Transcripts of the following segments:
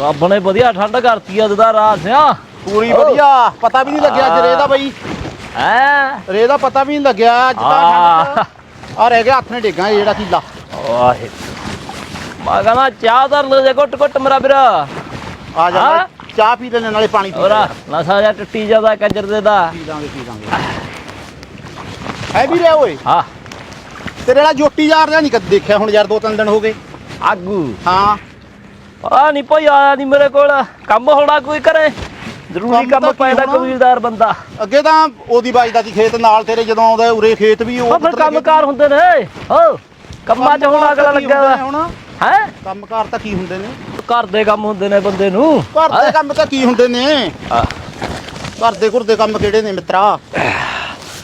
ਰੱਬ ਨੇ ਵਧੀਆ ਠੰਡ ਕਰਤੀ ਅੱਜ ਦਾ ਰਾਤ ਸਿਆ। ਪੂਰੀ ਵਧੀਆ ਪਤਾ ਵੀ ਨਹੀਂ ਲੱਗਿਆ ਅੱਜ ਰੇ ਦਾ ਬਈ। ਹੈ? ਰੇ ਦਾ ਪਤਾ ਵੀ ਨਹੀਂ ਲੱਗਿਆ ਅੱਜ ਤਾਂ ਆ ਰਹਿ ਗਿਆ ਹੱਥ ਨੇ ਡੇਗਾ ਜਿਹੜਾ ਕੀਲਾ। ਵਾਹਿ ਮੈਂ ਕਹਿੰਦਾ ਚਾਹ ਦਰ ਲੈ ਜੇ ਘੁੱਟ ਘੁੱਟ ਮੇਰਾ ਵੀਰਾ। ਆ ਜਾ? ਚਾਹ ਪੀ ਲੈਣੇ ਨਾਲੇ ਪਾਣੀ ਪੀ ਹੋਰਾ ਨਸਾ ਜਾ ਟੁੱਟੀ ਜਾਂਦਾ ਕੰਜਰ ਦੇ ਦਾ। ਪੀ ਲਾਂਗੇ ਪੀ ਲਾਂਗੇ। ਹੈ ਵੀ ਰਿਹਾ ਓਏ? ਹਾਂ। ਤੇਰੇ ਵਾਲਾ ਜੋਟੀ ਯਾਰ ਦਾ ਨਹੀਂ ਕਦੇ ਦੇਖਿਆ ਹੁਣ ਯਾਰ ਦੋ ਤਿੰਨ ਦਿਨ ਹੋ ਗਏ। ਆਗੂ। ਹਾਂ। ਆ ਨਹੀਂ ਕੋਈ ਆਇਆ ਨਹੀਂ ਮੇਰੇ ਕੋਲ। ਕੰਮ ਹੋਣਾ ਕੋਈ ਕਰੇ? ਜ਼ਰੂਰੀ ਕੰਮ ਕੰਮ ਤਾਂ ਕੀ ਪੈਦਾ ਹੋਣਾ? ਕਬੀਲਦਾਰ ਬੰਦਾ। ਅੱਗੇ ਤਾਂ ਉਹਦੀ ਬਾਜਦਾ ਸੀ ਖੇਤ ਨਾਲ ਤੇਰੇ ਜਦੋਂ ਆਉਂਦਾ ਉਰੇ ਖੇਤ ਵੀ ਉਹ ਫਿਰ? ਕੰਮਕਾਰ ਹੁੰਦੇ ਨੇ। ਹੋ ਕੰਮਾਂ 'ਚ ਹੁਣ ਅਗਲਾ ਲੱਗਿਆ ਹੁਣ? ਹੈ? ਕੰਮਕਾਰ ਤਾਂ ਕੀ ਹੁੰਦੇ ਨੇ? ਘਰ ਦੇ ਕੰਮ ਹੁੰਦੇ ਨੇ ਬੰਦੇ ਨੂੰ। ਘਰ ਦੇ ਕੰਮ ਤਾਂ ਕੀ ਹੁੰਦੇ ਨੇ। ਘਰ ਦੇ ਘਰ ਦੇ ਕੰਮ ਕਿਹੜੇ ਨੇ ਮਿੱਤਰਾ?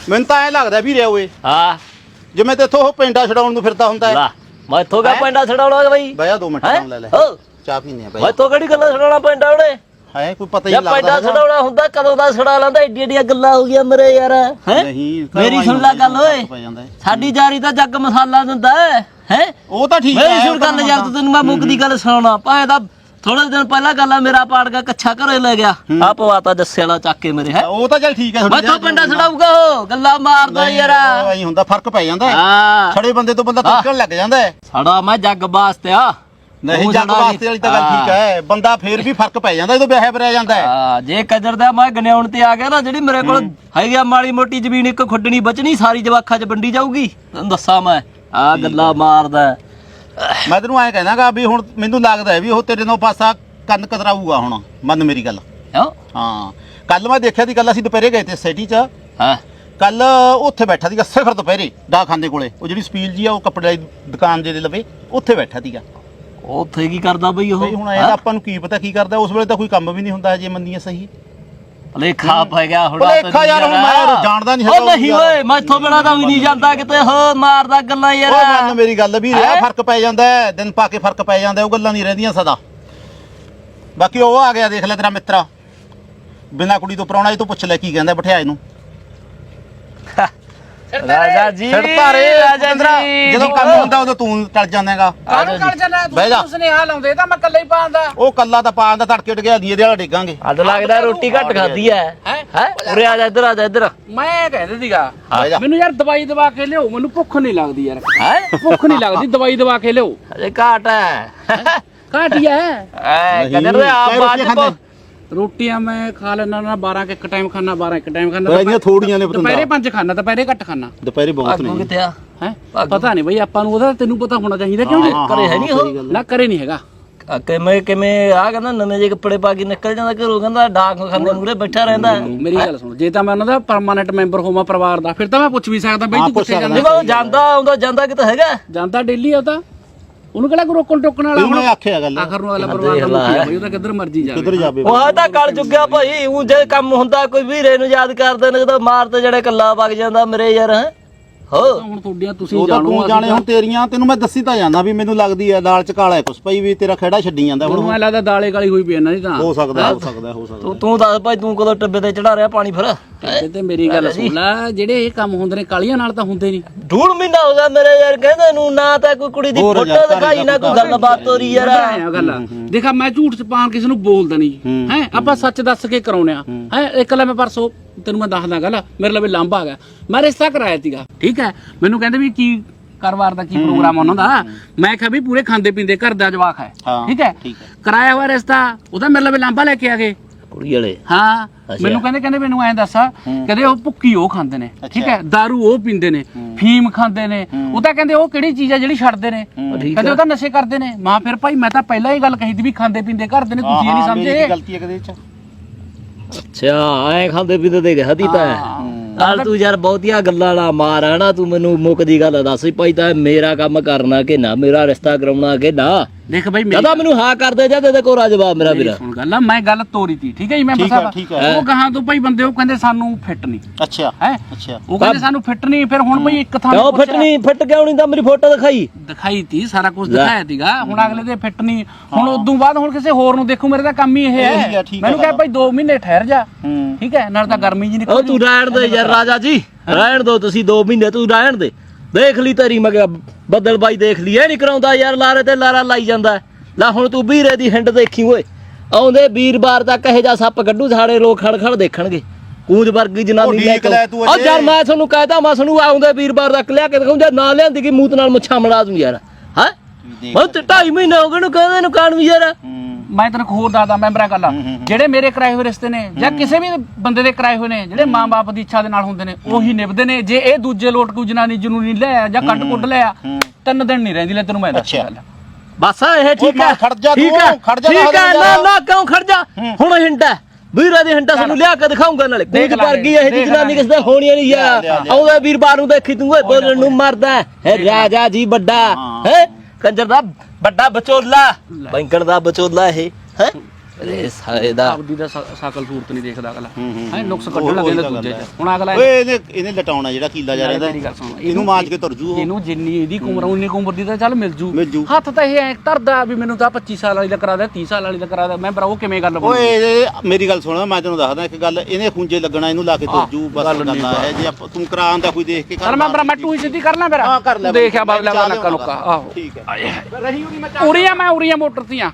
ਮੈਨੂੰ ਤਾਂ ਐ ਲੱਗਦਾ ਵੀ ਰਿਹਾ ਓਏ। ਹਾਂ ਜਿਵੇਂ ਤੇ ਇੱਥੋਂ ਉਹ ਪਿੰਡਾ ਛਡਾਉਣ ਨੂੰ ਫਿਰਦਾ ਹੁੰਦਾ ਹੈ। ਲਾ ਮੈਂ ਇੱਥੋਂ ਕਾ ਹੈਂ? ਪੈਂਡਾ ਛਡਾਉਣਾ ਬਈ? ਬਹਿ ਜਾ ਦੋ ਮਿੰਟ ਹੈਂ? ਲੈ ਲੈ। ਹੋ। ਚਾਹ ਪੀਨੇ ਆ ਬਈ ਮੈਂ ਇੱਥੋਂ ਕਿਹੜੀ ਗੱਲਾਂ ਛਡਾਉਣਾ ਪੈਂਡਾ ਉਹਨੇ? ਹੈ ਕੋਈ ਪਤਾ ਹੀ ਜਾਂ ਨਹੀਂ ਲੱਗਦਾ ਪੈਂਡਾ ਹੈਗਾ। ਛਡਾਉਣਾ ਹੁੰਦਾ ਕਦੋਂ ਦਾ ਛਡਾ ਲੈਂਦਾ ਏਡੀ ਏਡੀਆਂ ਗੱਲਾਂ ਹੋ ਗਈਆਂ ਮੇਰੇ ਯਾਰ। ਹੈ? ਨਹੀਂ ਮੇਰੀ ਸੁਣ ਲੈ ਗੱਲ ਓਏ। ਪੈ ਜਾਂਦਾ ਹੈ। ਸਾਡੀ ਜਾਰੀ ਤਾਂ ਜੱਗ ਮਸਾਲਾ ਦਿੰਦਾ ਹੈ ਹੈ? ਉਹ ਤਾਂ ਠੀਕ ਹੈ ਮੇਰੀ ਸੁਣ ਗੱਲ ਯਾਰ ਤੂੰ ਤੈਨੂੰ ਮੈਂ ਮੁੱਕ ਦੀ ਗੱਲ ਸੁਣਾਉਣਾ। ਭਾਵੇਂ ਤਾਂ ਥੋੜੇ ਦਿਨ ਪਹਿਲਾਂ ਗੱਲ ਆ ਮੇਰਾ ਪਾੜ ਗਿਆ ਕੱਛਾ ਘਰੇ ਲੈ ਗਿਆ। ਆ ਪਵਾਤਾ ਜੱਸੇ ਵਾਲਾ ਚੱਕ ਕੇ ਮੇਰੇ ਹੈ? ਉਹ ਤਾਂ ਚੱਲ ਠੀਕ ਹੈ ਮੈਂ ਤੋਂ ਪਿੰਡਾ ਛਡਾਊਗਾ ਉਹ ਗੱਲਾਂ ਮਾਰਦਾ ਯਾਰ। ਐਂ ਹੁੰਦਾ ਫ਼ਰਕ ਪੈ ਜਾਂਦਾ ਹੈ। ਹਾਂ। ਛੜੇ ਬੰਦੇ ਤੋਂ ਬੰਦਾ ਤੱਕਣ ਲੱਗ ਜਾਂਦਾ ਹੈ ਸਾਡਾ ਮੈਂ ਜੱਗ ਵਾਸਤੇ ਆ। ਨਹੀਂ ਸਾਡਾ ਵਾਸਤੇ ਵਾਲੀ ਤਾਂ ਗੱਲ ਠੀਕ ਹੈ ਬੰਦਾ ਫੇਰ ਵੀ ਫ਼ਰਕ ਪੈ ਜਾਂਦਾ ਜਦੋਂ ਵਿਆਹ ਬਰਿਆ ਜਾਂਦਾ ਹੈ। ਹਾਂ ਜੇ ਕਦਰ ਦਾ ਮੈਂ ਗਨਿਆਉਣ ਤੇ ਆ ਗਿਆ ਨਾ ਜਿਹੜੀ ਮੇਰੇ ਕੋਲ ਹੈਗੀ ਆ ਮਾੜੀ ਮੋਟੀ ਜ਼ਮੀਨ ਇੱਕ ਖੁੱਡਣੀ ਬਚਣੀ ਸਾਰੀ ਜਵਾਖਾਂ 'ਚ ਵੰਡੀ ਜਾਊਗੀ। ਤੈਨੂੰ ਦੱਸਾਂ ਮੈਂ ਆ ਗੱਲਾਂ ਮਾਰਦਾ ਮੈਂ ਤੈਨੂੰ ਐਂ ਕਹਿਣਾਗਾ ਵੀ ਹੁਣ ਮੈਨੂੰ ਲੱਗਦਾ ਵੀ ਉਹ ਤੇਰੇ ਨਾਲ ਪਾਸਾ ਕੰਨ ਕਤਰਾਊਗਾ ਹੁਣ ਮੰਨ ਮੇਰੀ ਗੱਲ। ਹਾਂ ਕੱਲ ਮੈਂ ਦੇਖਿਆ ਦੀ ਗੱਲ ਅਸੀਂ ਦੁਪਹਿਰੇ ਗਏ ਤੇ ਸਿਟੀ 'ਚ। ਹਾਂ। ਕੱਲ ਉੱਥੇ ਬੈਠਾ ਸੀਗਾ ਸਿਖਰ ਦੁਪਹਿਰੇ ਡਾਖਾਨੇ ਕੋਲੇ। ਉਹ ਜਿਹੜੀ ਸਪੀਲ ਜੀ ਆ ਉਹ ਕੱਪੜੇ ਦੀ ਦੁਕਾਨ ਦੇ ਲਵੇ ਉੱਥੇ ਬੈਠਾ ਸੀਗਾ। ਉੱਥੇ ਕੀ ਕਰਦਾ ਬਈ ਉਹ? ਬਈ ਹੁਣ ਇਹ ਆਪਾਂ ਨੂੰ ਕੀ ਪਤਾ ਕੀ ਕਰਦਾ ਉਸ ਵੇਲੇ ਤਾਂ ਕੋਈ ਕੰਮ ਵੀ ਨਹੀਂ ਹੁੰਦਾ ਜੇ ਮੰਨੀਏ ਸਹੀ। ਭਲੇਖਾ ਪੈ ਗਿਆ ਹੁਣ ਭੁਲੇਖਾ ਯਾਰ ਹੁਣ ਮੈਂ ਯਾਰ। ਜਾਣਦਾ ਨਹੀਂ ਉਹ ਹੈਗਾ ਨਹੀਂ ਯਾਰ। ਓਏ ਮੈਂ ਇੱਥੋਂ ਬਿਨਾ ਤਾਂ ਵੀ ਨਹੀਂ ਜਾਂਦਾ ਕਿਤੇ। ਹੋ ਮਾਰਦਾ ਗੱਲਾਂ ਯਾਰ। ਮੰਨ ਮੇਰੀ ਗੱਲ ਵੀ ਰਿਹਾ ਹੈਂ? ਫ਼ਰਕ ਪੈ ਜਾਂਦਾ ਹੈ ਦਿਨ ਪਾ ਕੇ ਫ਼ਰਕ ਪੈ ਜਾਂਦਾ ਹੈ, ਉਹ ਗੱਲਾਂ ਨਹੀਂ ਰਹਿੰਦੀਆਂ ਸਦਾ। ਬਾਕੀ ਉਹ ਆ ਗਿਆ ਦੇਖ ਲੈ ਤੇਰਾ ਮਿੱਤਰਾ। ਬਿਨਾ ਕੁੜੀ ਤੋਂ ਪਰਾਉਣਾ ਇਹ ਤੋਂ ਪੁੱਛ ਲੈ ਕੀ ਕਹਿੰਦਾ ਬਿਠਾਇਆ ਇਹਨੂੰ। ਰਾਜਾ ਜੀ। ਛੜਤਾ ਰੇ ਰਾਜਾ ਜੀ। ਜਦੋਂ ਕੰਮ ਹੁੰਦਾ ਉਦੋਂ ਤੂੰ ਟਲ ਜਾਂਦਾਗਾ। ਕਾਹਨੂੰ ਕਰ ਚੱਲਾ ਬਹਿ ਜਾ। ਤੂੰ ਸੁਨੇਹਾ ਲਾਉਂਦੇ ਤਾਂ ਮੈਂ ਇਕੱਲੇ ਹੀ ਪਾਉਂਦਾ ਉਹ ਕੱਲਾ ਤਾਂ ਪਾਣ ਦਾ ਤੜਕੇ ਡਗਿਆ ਦੀ ਇਹਦੇ ਵਾਲਾ ਡੇਗਾਂਗੇ। ਅੱਜ ਲੱਗਦਾ ਰੋਟੀ ਘੱਟ ਖਾਦੀ ਐ ਹੈ। ਹੈ? ਉਰੇ ਆ ਜਾ ਇੱਧਰ ਆ ਜਾ ਇੱਧਰ। ਮੈਂ ਕਹਿੰਦਾ ਸੀਗਾ ਬਹਿ ਜਾ। ਮੈਨੂੰ ਯਾਰ ਦਵਾਈ ਦਵਾ ਕੇ ਲਿਓ ਮੈਨੂੰ ਭੁੱਖ ਨਹੀਂ ਲੱਗਦੀ ਯਾਰ। ਹੈ? ਭੁੱਖ ਨਹੀਂ ਲੱਗਦੀ ਦਵਾਈ ਦਵਾ ਕੇ ਲਿਓ ਅਜੇ ਘਾਟ ਐ ਘਾਟੀ ਐ ਐ ਨਹੀਂ, ਕਦਰ ਦੇ ਆ ਰੋਟੀਆਂ ਖਾਂਦੇ? ਰੋਟੀਆਂ ਮੈਂ ਖਾ ਲੈਣਾ ਨਾ 12 ਇੱਕ ਟਾਈਮ ਖਾਣਾ 12 ਇੱਕ ਟਾਈਮ ਖਾਣਾ ਬਈ ਇਹਦੀਆਂ ਥੋੜੀਆਂ ਨੇ ਦੁਪਹਿਰੇ ਪਤੰਦਾ ਪੰਜ ਖਾਣਾ ਦੁਪਹਿਰੇ ਘੱਟ ਖਾਣਾ ਦੁਪਹਿਰੇ ਬਹੁਤ ਆਗੂ ਨੇ ਕਿੱਥੇ ਆ? ਹੈ। ਪਤਾ ਨਹੀਂ ਬਈ ਆਪਾਂ ਨੂੰ ਉਹਦਾ ਤੈਨੂੰ ਪਤਾ ਹੋਣਾ ਚਾਹੀਦਾ ਕਿਉਂ ਜੀ ਹਾਂ, ਘਰੇ ਹੈ ਨਹੀਂ ਉਹ। ਨਾ ਕਰੇ ਨਹੀਂ ਹੈਗਾ। ਆ ਕਿਵੇਂ ਕਿਵੇਂ ਆ ਕਹਿੰਦਾ ਨਵੇਂ ਜਿਹੇ ਕੱਪੜੇ ਪਾ ਕੇ ਨਿਕਲ ਜਾਂਦਾ ਘਰੋਂ ਕਹਿੰਦਾ ਡਾਕ ਖਾਂਦੇ ਮੂਰੇ ਬੈਠਾ ਰਹਿੰਦਾ। ਮੇਰੀ ਗੱਲ ਸੁਣ ਜੇ ਤਾਂ ਮੈਂ ਉਹਨਾਂ ਦਾ ਪਰਮਾਨੈਂਟ ਮੈਂਬਰ ਹੋਵਾਂ ਪਰਿਵਾਰ ਦਾ ਫਿਰ ਤਾਂ ਮੈਂ ਪੁੱਛ ਵੀ ਸਕਦਾ ਬਈ ਤੂੰ ਕਿੱਥੇ ਜਾਂਦਾ? ਜਾਂਦਾ ਆਉਂਦਾ ਜਾਂਦਾ ਕਿਤੇ ਹੈਗਾ? ਜਾਂਦਾ ਡੇਲੀ ਆ ਉਹ ਤਾਂ। ਉਹਨੂੰ ਕਿਹੜਾ ਕੋਈ ਰੋਕਣ ਟੋਕਣ ਵਾਲਾ ਉਹਨੇ ਆਖਿਆ ਗੱਲ। ਆਖਰ ਨੂੰ ਅਗਲਾ ਪਰਿਵਾਰ ਦਾ ਮੁਖੀ ਆ ਬਈ ਉਹ ਤਾਂ ਕਿੱਧਰ ਮਰਜ਼ੀ ਜਾਵੇ। ਕਿੱਧਰ ਜਾਵੇ ਉਹ ਆ ਤਾਂ ਕਲ ਚੁੱਕਿਆ ਭਾਈ ਉਹ ਜੇ ਕੰਮ ਹੁੰਦਾ ਕੋਈ ਵੀਰੇ ਨੂੰ ਯਾਦ ਕਰਦੇ ਨੇ ਜਦੋਂ ਮਾਰ ਤੇ ਜਿਹੜੇ ਕੱਲਾ ਵਗ ਜਾਂਦਾ ਮੇਰੇ ਯਾਰ ਹੈਂ। ਹੋ। ਹੁਣ ਤੁਹਾਡੀਆਂ ਤੁਸੀਂ ਉਹ ਤਾਂ ਜਾਣੋ ਤੂੰ ਜਾਣੇ ਹੁਣ ਤੇਰੀਆਂ ਤੈਨੂੰ ਮੈਂ ਦੱਸੀ ਤਾਂ ਜਾਂਦਾ ਵੀ ਮੈਨੂੰ ਲੱਗਦੀ ਹੈ ਦਾਲ ਚ ਕਾਲਾ ਹੈ ਕੁਛ ਪਈ ਵੀ ਤੇਰਾ ਖੇੜਾ ਛੱਡੀ ਜਾਂਦਾ ਉਹਨੂੰ ਹੁਣ ਐ ਲੱਗਦਾ ਦਾਲੇ ਕਾਲੀ ਹੋਈ ਪਈ ਇਹਨਾਂ ਦੀ ਤਾਂ। ਹੋ ਸਕਦਾ ਹੋ? ਸਕਦਾ ਹੋ ਸਕਦਾ। ਤੂੰ ਤੂੰ ਦੱਸ ਭਾਈ ਤੂੰ ਕਦੋਂ ਟੱਬੇ ਤੇ ਚੜਾ ਰਿਹਾ ਪਾਣੀ ਫਿਰ? ਤੇ ਤੇ ਮੇਰੀ ਗੱਲ ਸੁਣ ਲੈ ਜਿਹੜੇ ਇਹ ਕੰਮ ਹੁੰਦੇ ਨੇ ਕਾਲੀਆਂ ਨਾਲ ਤਾਂ ਹੁੰਦੇ ਨਹੀਂ। ਡੂੜ ਮਹੀਨਾ ਹੋ ਗਿਆ ਮੇਰੇ ਯਾਰ ਕਹਿੰਦੇ ਨੂੰ ਨਾ ਤਾਂ ਕੋਈ ਕੁੜੀ ਦੀ ਹੋਰ ਫੋਟੋ ਯਾਰ, ਦਿਖਾਈ ਨਾ ਕੋਈ ਗੱਲਬਾਤ ਹੋ ਰਹੀ ਯਾਰ। ਆ ਗੱਲ। ਦੇਖਾ ਮੈਂ ਝੂਠ ਚ ਪਾਣ ਕਿਸੇ ਨੂੰ ਬੋਲਦਾ ਨਹੀਂ। ਹੈ ਆਪਾਂ ਸੱਚ ਦੱਸ ਕੇ ਕਰਾਉਨੇ ਆ ਹੈ? ਇੱਕ ਲੈ ਮੈਂ ਪਰਸੋਂ ਤੈਨੂੰ ਮੈਂ ਦੱਸਦਾ ਗੱਲ ਮੇਰੇ ਲਈ ਲਾਂਬਾ ਆ ਗਿਆ। ਮੈਂ ਰਿਸ਼ਤਾ ਕਰਾਇਆ ਸੀਗਾ ਠੀਕ ਹੈ? ਮੈਨੂੰ ਕਹਿੰਦੇ ਵੀ ਕੀ ਕਾਰੋਬਾਰ ਦਾ ਕੀ ਪ੍ਰੋਗਰਾਮ ਉਹਨਾਂ ਦਾ। ਮੈਂ ਕਿਹਾ ਵੀ ਪੂਰੇ ਖਾਂਦੇ ਪੀਂਦੇ ਘਰ ਦਾ ਜਵਾਕ ਹੈ ਠੀਕ ਹੈ। ਕਰਾਇਆ ਹੋਇਆ ਰਿਸ਼ਤਾ ਉਹਦਾ ਮੇਰੇ ਲਈ ਲਾਂਬਾ ਲੈ ਕੇ ਆ ਗਏ। ਕੁੜੀ ਵਾਲੇ। ਹਾਂ। ਮੈਨੂੰ ਕਹਿੰਦੇ ਕਹਿੰਦੇ ਮੈਨੂੰ ਐਂ ਦੱਸ ਕਹਿੰਦੇ ਉਹ ਭੁੱਕੀ ਉਹ ਖਾਂਦੇ ਨੇ ਠੀਕ ਹੈ? दारू ਉਹ ਪੀਂਦੇ ਨੇ ਫੀਮ ਖਾਂਦੇ ਨੇ। ਉਹ ਤਾਂ ਕਹਿੰਦੇ ਉਹ ਕਿਹੜੀ ਚੀਜ਼ ਆ ਜਿਹੜੀ ਛੱਡਦੇ ਨੇ? ਕਹਿੰਦੇ ਉਹ ਤਾਂ ਨਸ਼ੇ ਕਰਦੇ ਨੇ। ਮਾਂ ਫਿਰ ਭਾਈ ਮੈਂ ਤਾਂ ਪਹਿਲਾਂ ਹੀ ਗੱਲ ਕਹੀ ਸੀ ਵੀ ਖਾਂਦੇ ਪੀਂਦੇ ਕਰਦੇ ਨੇ ਤੁਸੀਂ ਇਹ ਨਹੀਂ ਸਮਝੇ। ਗਲਤੀ ਹੈ ਕਦੇ ਚ। ਅੱਛਾ ਐ ਖਾਂਦੇ ਪੀਂਦੇ ਤੇ ਹਦੀ ਤਾਂ ਨਾਲ ਤੂੰ ਯਾਰ ਬਹੁਤੀਆਂ ਗੱਲਾਂ ਨਾ ਮਾਰ ਹਨਾ? ਤੂੰ ਮੈਨੂੰ ਮੁੱਕ ਦੀ ਗੱਲ ਦੱਸ ਭਾਈ ਤਾਂ ਮੇਰਾ ਕੰਮ ਕਰਨਾ ਕਿ ਨਾ? ਮੇਰਾ ਰਿਸ਼ਤਾ ਕਰਾਉਣਾ ਕਿ ਨਾ? ਦੇਖ ਭਾਈ ਮੇਰੀ ਜਦਾ ਮੈਨੂੰ ਹਾਂ ਕਰਦੇ ਜਾਂ ਤੇ ਕੋਰਾ ਜਵਾਬ ਮੇਰਾ ਵੀਰ। ਸੁਣ ਗੱਲ ਆ ਮੈਂ ਗੱਲ ਤੋਰੀ ਤੀ ਠੀਕ ਹੈ ਜੀ ਮੈਂ ਹੈ। ਉਹ ਕਹਾਂ ਤੋਂ ਭਾਈ ਬੰਦੇ ਉਹ ਕਹਿੰਦੇ ਸਾਨੂੰ ਫਿੱਟ ਨਹੀਂ। ਅੱਛਾ ਹੈ? ਅੱਛਾ। ਉਹ ਕਹਿੰਦੇ ਸਾਨੂੰ ਫਿੱਟ ਨਹੀਂ ਫਿਰ ਹੁਣ ਭਾਈ ਇੱਕ ਥਾਂ ਕਿਉਂ ਫਿੱਟ ਨਹੀਂ? ਫਿੱਟ ਕਿਉਂ ਨਹੀਂ? ਤਾਂ ਮੇਰੀ ਫੋਟੋ ਦਿਖਾਈ। ਦਿਖਾਈ ਤੀ ਸਾਰਾ ਕੁਝ ਦਿਖਾਇਆ ਤੀਗਾ ਹੁਣ ਅਗਲੇ ਦੇ ਫਿੱਟ ਨਹੀਂ। ਹੁਣ ਉਦੋਂ ਬਾਅਦ ਹੁਣ ਕਿਸੇ ਹੋਰ ਨੂੰ ਦੇਖੂ ਮੇਰੇ ਤਾਂ ਕੰਮ ਹੀ ਇਹ ਹੈ। ਮੈਨੂੰ ਕਹੇ। ਭਾਈ 2 ਮਹੀਨੇ ਠਹਿਰ ਜਾ। ਠੀਕ ਹੈ ਨਾਲ ਤਾਂ ਗਰਮੀ ਜੀ ਉਹ ਨਿਕਲ ਤੂੰ ਰਹਿਣ ਦੇ ਯਾਰ ਰਾਜਾ ਜੀ। ਰਹਿਣ ਦੋ ਤੁਸੀਂ 2 ਮਹੀਨੇ ਤੂੰ ਰਹਿਣ ਦੇ। ਦੇਖ ਲਈ ਤੇਰੀ ਮੈਂ ਕਿਹਾ ਬੱਦਲ ਬਾਈ ਦੇਖ ਲਈ ਇਹ ਨਹੀਂ ਕਰਾਉਂਦਾ ਯਾਰ ਲਾਰੇ ਤੇ ਲਾਰਾ ਲਾਈ ਜਾਂਦਾ। ਲੈ ਹੁਣ ਤੂੰ ਵੀਰੇ ਦੀ ਹਿੰਡ ਦੇਖੀ ਓਏ। ਆਉਂਦੇ ਵੀਰਵਾਰ ਤੱਕ ਇਹ ਜਾ ਸੱਪ ਕੱਢੂ ਸਾਡੇ ਲੋਕ ਖੜ ਖੜ ਦੇਖਣਗੇ। ਕੂੰਜ ਵਰਗੀ ਜਨਾਨੀ ਲੈ ਕੇ ਉਹ। ਯਾਰ ਮੈਂ ਤੁਹਾਨੂੰ ਕਹਿਤਾ ਮੈਂ ਤੁਹਾਨੂੰ ਆਉਂਦੇ ਵੀਰਵਾਰ ਤੱਕ ਲਿਆ ਕੇ ਦਿਖਾਉਂ ਜੇ ਨਾ ਲਿਆਂਦੀ ਕਿ ਮੂਤ ਨਾਲ ਮੁੱਛਾਂ ਮੜਾ ਦੂੰ ਯਾਰ। ਹੈ? ਉਹ ਢਾਈ ਮਹੀਨੇ ਹੋ ਗਏ ਨੂੰ ਕਹਿੰਦੇ ਨੂੰ ਕਾਣ ਵੀ ਯਾਰ ਮੈਂ ਤੈਨੂੰ ਇੱਕ ਹੋਰ ਦੱਸਦਾ ਮੈਂਬਰਾਂ ਗੱਲ। ਜਿਹੜੇ ਮੇਰੇ ਕਰਾਏ ਹੋਏ ਰਿਸ਼ਤੇ ਨੇ ਜਾਂ ਕਿਸੇ ਵੀ ਬੰਦੇ ਦੇ ਕਰਾਏ ਹੋਏ ਨੇ ਜਿਹੜੇ ਮਾਂ-ਬਾਪ ਦੀ ਇੱਛਾ ਦੇ ਨਾਲ ਹੁੰਦੇ ਨੇ ਉਹੀ ਨਿਭਦੇ ਨੇ। ਜੇ ਇਹ ਦੂਜੇ ਲੋਟ ਕੋਈ ਜਨਾਨੀ ਜਨੂਨੀ ਲੈ ਆਇਆ ਜਾਂ ਕੱਟ ਕੁੱਟ ਲੈ ਆ ਤਿੰਨ ਦਿਨ ਨਹੀਂ ਰਹਿੰਦੀ ਲੈ ਤੈਨੂੰ ਮੈਂ ਦੱਸ। ਗੱਲ। ਬਸ ਇਹ ਠੀਕ ਮਾਂ ਹੈ ਖੜ ਜਾ ਤੂੰ, ਖੜ ਜਾ ਠੀਕ ਹੈ ਨਾ। ਨਾ ਕਿਉਂ ਖੜ ਜਾ? ਹੁਣ ਹਿੰਟਾ ਵੀਰਾ ਦੀ ਹਿੰਟਾ ਸਾਨੂੰ ਲਿਆ ਕੇ ਦਿਖਾਉਂਗਾ ਨਾਲੇ। ਕੂੰਜ ਲਾਂਗੇ, ਵਰਗੀ ਇਹ ਦੇਖ ਜਨਾਨੀ। ਕਿਸ ਦਾ ਹੋਣੀ ਨਹੀਂ ਲਿਆ, ਲਿਆ, ਲਿਆ। ਆਉਂਦਾ ਵੀਰਵਾਰ ਨੂੰ ਦੇਖੀ ਤੂੰ ਓਏ ਬੋਲਣ ਨੂੰ ਮਰਦਾ ਹੈ। ਰਾਜਾ ਜੀ ਵੱਡਾ ਹੈ? ਕੰਜਰ ਦਾ ਵੱਡਾ ਬਚੋਲਾ। ਬੈਂਕਣ ਦਾ ਬਚੋਲਾ ਇਹ ਹੈ? ਅਰੇ ਸਾਏ ਦਾ ਆਪਦੀ ਦਾ ਸ- ਸ਼ਕਲ ਸੂਰਤ ਨਹੀਂ ਦੇਖਦਾ ਅਗਲਾ। ਹੂੰ, ਹੂੰ, ਹੈ। ਨੁਕਸ ਉਹ- ਕੱਢਣ ਲੱਗੇ ਉਹੀ ਨੇ ਤਾਂ ਦੂਜੇ ਗੱਲ ਚ। ਹੁਣ ਅਗਲਾ ਓਏ ਇਹਨੇ ਇਹਨੇ ਲਟਾਉਣਾ ਜਿਹੜਾ ਕੀਲਾ ਜਾ ਰਿਹਾ ਮੇਰੀ ਗੱਲ ਸੁਣ ਇਹਨੂੰ ਮਾਂਜ ਕੇ ਤੁਰ ਜੂ ਉਹ। ਇਹਨੂੰ ਜਿੰਨੀ ਇਹਦੀ ਉਮਰ ਉਨੀ ਕੁ ਉਮਰ ਦੀ ਤਾਂ ਚੱਲ ਮਿਲ ਜੂ। ਮਿਲ ਜੂ। ਹੱਥ ਤਾਂ ਇਹ ਐ ਧਰਦਾ ਵੀ ਮੈਨੂੰ ਤਾਂ 25 ਸਾਲ ਵਾਲੀ ਦਾ ਕਰਾ ਦੇ 30 ਸਾਲ ਵਾਲੀ ਦਾ ਕਰਾ ਦੇ। ਮੈਂ ਭਰਾ ਉਹ ਕਿਵੇਂ ਗੱਲ ਬਣੂ ਓਏ ਇਹ- ਮੇਰੀ ਗੱਲ ਸੁਣ ਮੈਂ ਤੈਨੂੰ ਦੱਸਦਾ ਇੱਕ ਗੱਲ। ਇਹਨੇ ਖੁੰਝੇ ਲੱਗਣਾ ਇਹਨੂੰ ਲਾ ਕੇ ਤੁਰ ਆਹ, ਜੂ ਬਸ ਗੱਲ ਹੈ ਜੇ ਆਪਾਂ- ਤੂੰ ਕਰਾਉਂਦਾ ਕੋਈ ਦੇਖ ਕੇ ਚੱਲ ਮੈਂ ਭਰਾ ਮੈਂ ਟੂਈ ਸਿੱਧੀ ਕਰ ਲਾਂ ਮੇਰਾ। ਹਾਂ ਕਰ ਲੈ ਦੇਖਿਆ ਬਾਬਲਾ ਚਾਹ ਨੱਕਾ। ਆਹੋ। ਠੀਕ ਹੈ। ਉਰੀਆ ਮੈਂ ਉਰੀਆ ਮੋਟਰ ਤੀਆਂ।